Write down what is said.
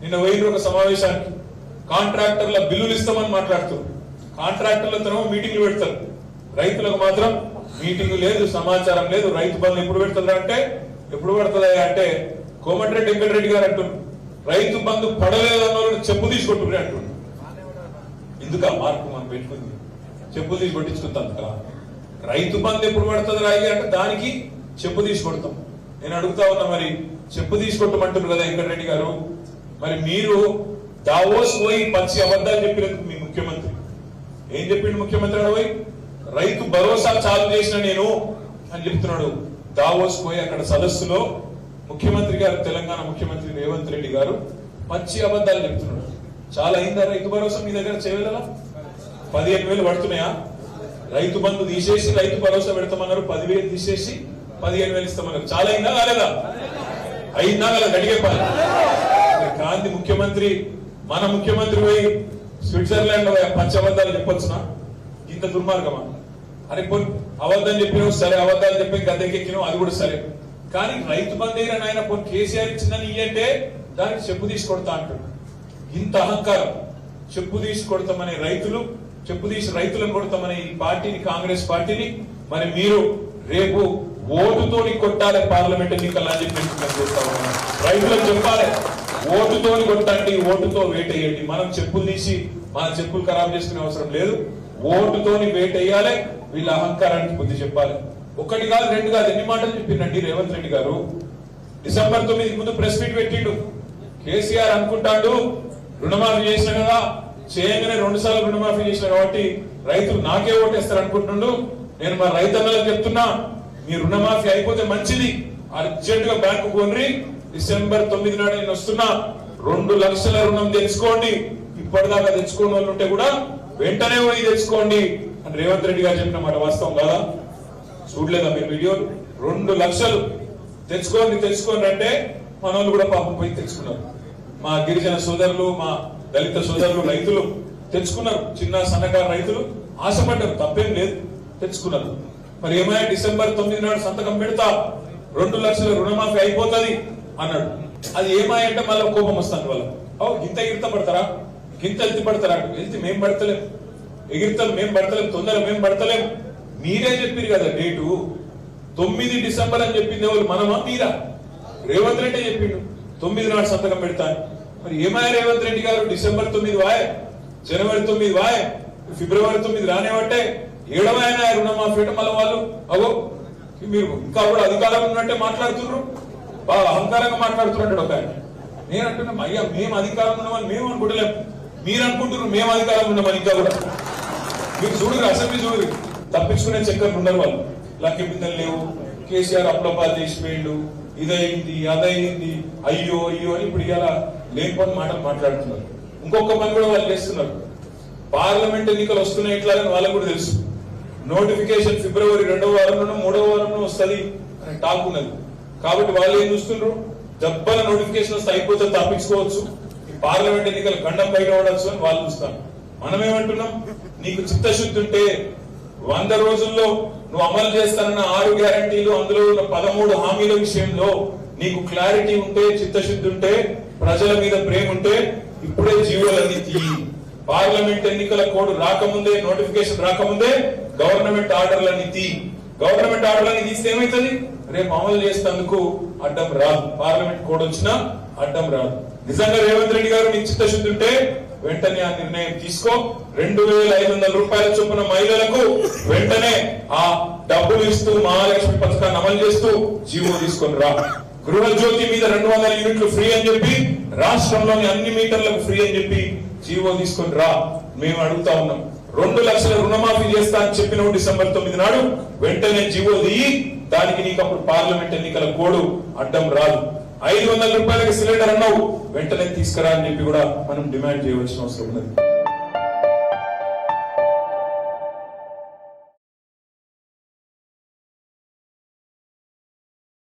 నిన్న పోయిన ఒక సమావేశానికి కాంట్రాక్టర్ల బిల్లులు ఇస్తామని మాట్లాడుతూ కాంట్రాక్టర్లతో మీటింగ్లు పెడతారు. రైతులకు మాత్రం మీటింగ్ లేదు సమాచారం లేదు రైతు బంధు ఎప్పుడు పెడుతుందా అంటే ఎప్పుడు పెడుతుందా అంటే కోమటిరెడ్డి వెంకటరెడ్డి గారు అంటున్నారు రైతు బంధు పడలేదన్న వాళ్ళు చెప్పు తీసుకొట్టుకుని అంటున్నారు ఎందుకు మార్పు మనం పెట్టుకుంది? చెప్పు తీసి కదా. రైతు బంధు ఎప్పుడు పడుతుంది రాయి అంటే దానికి చెప్పు తీసి కొడతాం. నేను అడుగుతా ఉన్నా మరి చెప్పు తీసి కొట్టమంటారు కదా వెంకటరెడ్డి గారు? మరి మీరు దావోస్ పోయి పచ్చి అబద్ధాలు చెప్పినందుకు మీ ముఖ్యమంత్రి. ఏం చెప్పిండు ముఖ్యమంత్రి అక్కడ పోయి రైతు భరోసా చాలు చేసిన నేను అని చెప్తున్నాడు. దావోస్ పోయి అక్కడ సదస్సులో ముఖ్యమంత్రి గారు తెలంగాణ ముఖ్యమంత్రి రేవంత్ రెడ్డి గారు పచ్చి అబద్ధాలు చెప్తున్నాడు. చాలా అయిందా రైతు భరోసా మీ దగ్గర చేయగలరా పదిహేను వేలు పడుతున్నాయా? రైతు బంధు తీసేసి రైతు భరోసా పెడతామన్నారు. పదివేలు తీసేసి పదిహేను వేలు ఇస్తామన్నారు. చాలా అయిందా కాలేదా? అయిందా కదా గడిగే పని గాంధీ ముఖ్యమంత్రి మన ముఖ్యమంత్రి పోయి స్విట్జర్లాండ్లో చెప్పొచ్చునా? ఇంత దుర్మార్గమా? అరే పోనీ అబద్ధం చెప్పినావు సరే అబద్ధాలు చెప్పి గద్దెకెక్కినావు అది కూడా సరే. కానీ రైతు బంధు నాయన పోనీ కేసీఆర్ ఇచ్చిందని ఇయ్యంటే దానికి చెప్పు తీసి కొడతా అంటాడు ఇంత అహంకారం. చెప్పు తీసి కొడతామనే రైతులు చెప్పు తీసి రైతులను కొడతామనే ఈ పార్టీని కాంగ్రెస్ పార్టీని మరి మీరు రేపు ఓటుతోని కొట్టాలి పార్లమెంట్ ఎన్నికల్లో అని చెప్పి రైతులకు చెప్పాలి. ఓటుతోని కొట్టండి ఓటుతో వేటేయండి. మనం చెప్పులు తీసి మన చెప్పులు ఖరాబ్ చేసుకునే అవసరం లేదు. ఓటుతోని వేటేయాలి వీళ్ళ అహంకారానికి బుద్ధి చెప్పాలి. ఒకటి కాదు రెండు కాదు ఎన్ని మాటలు చెప్పిండండి రేవంత్ రెడ్డి గారు? డిసెంబర్ తొమ్మిది ముందు ప్రెస్ మీట్ పెట్టిండు. కేసీఆర్ అనుకుంటాడు రుణమాఫీ చేసిన కదా. చేయగానే రెండు సార్లు రుణమాఫీ చేసిన కాబట్టి రైతులు నాకే ఓటేస్తారు అనుకుంటుండు. నేను మా రైతన్నలకు చెప్తున్నా మీ రుణమాఫీ అయిపోతే మంచిది. అర్జెంట్గా బ్యాంకు కొనరి డిసెంబర్ తొమ్మిది నాడు నేను వస్తున్నా. రెండు లక్షల రుణం తెచ్చుకోండి. ఇప్పటిదాకా తెచ్చుకోని వాళ్ళు ఉంటే కూడా వెంటనే పోయి తెచ్చుకోండి. అని రేవంత్ రెడ్డి గారు చెప్పిన మాట వాస్తవం కదా? చూడలేదా మీరు వీడియో? రెండు లక్షలు తెచ్చుకోండి తెచ్చుకోండి అంటే మన వాళ్ళు కూడా పాపం పోయి తెచ్చుకున్నారు. మా గిరిజన సోదరులు మా దళిత సోదరులు రైతులు తెచ్చుకున్నారు. చిన్న సన్నకారు రైతులు ఆశపడ్డారు. తప్పేం లేదు. తెచ్చుకున్నారు. మరి ఏమైనా డిసెంబర్ తొమ్మిది నాడు సంతకం పెడతా. రెండు లక్షల రుణమాఫీ అయిపోతుంది. అన్నాడు. అది ఏమాయంటే మళ్ళీ కోపం వస్తాను వాళ్ళకు. ఓ గింత ఎగిరిత పడతారా? గింత ఎత్తి పడతారా? ఎత్తి మేం పడతలేం. ఎగిరితం మేం పడతలేము తొందర మేం పడతలేము మీరే చెప్పారు కదా డేటు. తొమ్మిది డిసెంబర్ అని చెప్పింది ఎవరు? మనమా? మీరా? రేవంత్ రెడ్డి చెప్పిండు. తొమ్మిది నాడు సంతకం పెడతాను మరి ఏమాయ రేవంత్ రెడ్డి గారు? డిసెంబర్ తొమ్మిది వాయ్. జనవరి తొమ్మిది వాయ్. ఫిబ్రవరి తొమ్మిది రానివ్వంటే ఆయన రుణమాఫీ మళ్ళీ వాళ్ళు? అవో మీరు ఇంకా కూడా అధికారం ఉన్నట్టే మాట్లాడుతున్నారు. బాగా అహంకారంగా మాట్లాడుతున్నాడు ఒక ఆయన. నేను అంటున్నాం అయ్యా మేము అధికారం ఉన్నామని మేము అనుకుంటలేం. మీరు అనుకుంటున్నారు మేము అధికారం ఉన్నామని ఇంకా కూడా. మీరు చూడరు అసెంబ్లీ చూడరు. తప్పించుకునే చక్కర్లు ఉండరు వాళ్ళు. లక్కి బిందెలు లేవు. కేసీఆర్ అప్లపాలు చేసిపోయిండు. ఇదైంది అదైంది అయ్యో అయ్యో అని ఇప్పుడు ఇలా లేనిపోని మాటలు మాట్లాడుతున్నారు. ఇంకొక పని కూడా వాళ్ళు చేస్తున్నారు. పార్లమెంట్ ఎన్నికలు వస్తున్నాయి ఇట్లా అని వాళ్ళకు కూడా తెలుసు. నోటిఫికేషన్ ఫిబ్రవరి రెండవ వారంలోనూ మూడవ వారంలో వస్తుంది అనే టాక్ ఉన్నది. కాబట్టి వాళ్ళు ఏం చూస్తున్నారు దెబ్బల నోటిఫికేషన్ వస్తే అయిపోతే తప్పించుకోవచ్చు ఈ పార్లమెంట్ ఎన్నికలు గండం పైన ఉండొచ్చు అని వాళ్ళు చూస్తారు. మనమేమంటున్నాం? నీకు చిత్తశుద్ధి ఉంటే వంద రోజుల్లో నువ్వు అమలు చేస్తానన్న ఆరు గ్యారంటీలు అందులో ఉన్న పదమూడు హామీల విషయంలో నీకు క్లారిటీ ఉంటే చిత్తశుద్ధి ఉంటే ప్రజల మీద ప్రేమ ఉంటే ఇప్పుడే జీవోలన్నీ తీయి. పార్లమెంట్ ఎన్నికల కోడ్ రాకముందే నోటిఫికేషన్ రాకముందే గవర్నమెంట్ ఆర్డర్లన్నీ తీ గవర్నమెంట్ ఆర్డర్లన్నీ తీస్తే ఏమైతుంది? రేపు అమలు చేసేందుకు అడ్డం రాదు. పార్లమెంట్ కోడ్ వచ్చినా అడ్డం రాదు. నిజంగా రేవంత్ రెడ్డి గారు నీకు చిత్తశుద్ధి ఉంటే వెంటనే ఆ నిర్ణయం తీసుకో. రెండు వేల ఐదు వందల రూపాయల చొప్పున మహిళలకు వెంటనే ఆ డబ్బులు ఇస్తూ మహాలక్ష్మి పథకాన్ని అమలు చేస్తూ జీవో తీసుకొని రా. గృహజ్యోతి మీద రెండు వందల యూనిట్లు ఫ్రీ అని చెప్పి రాష్ట్రంలోని అన్ని మీటర్లకు ఫ్రీ అని చెప్పి జీవో తీసుకొని రా. మేము అడుగుతా ఉన్నాం. రెండు లక్షల రుణమాఫీ చేస్తా అని చెప్పిన డిసెంబర్ తొమ్మిది నాడు వెంటనే జీవో దిగి దానికి నీకు అప్పుడు పార్లమెంట్ ఎన్నికల కోడు అడ్డం రాదు. ఐదు వందల రూపాయలకి సిలిండర్ అన్నావు. వెంటనే తీసుకురా అని చెప్పి కూడా మనం డిమాండ్ చేయవలసిన అవసరం ఉన్నది.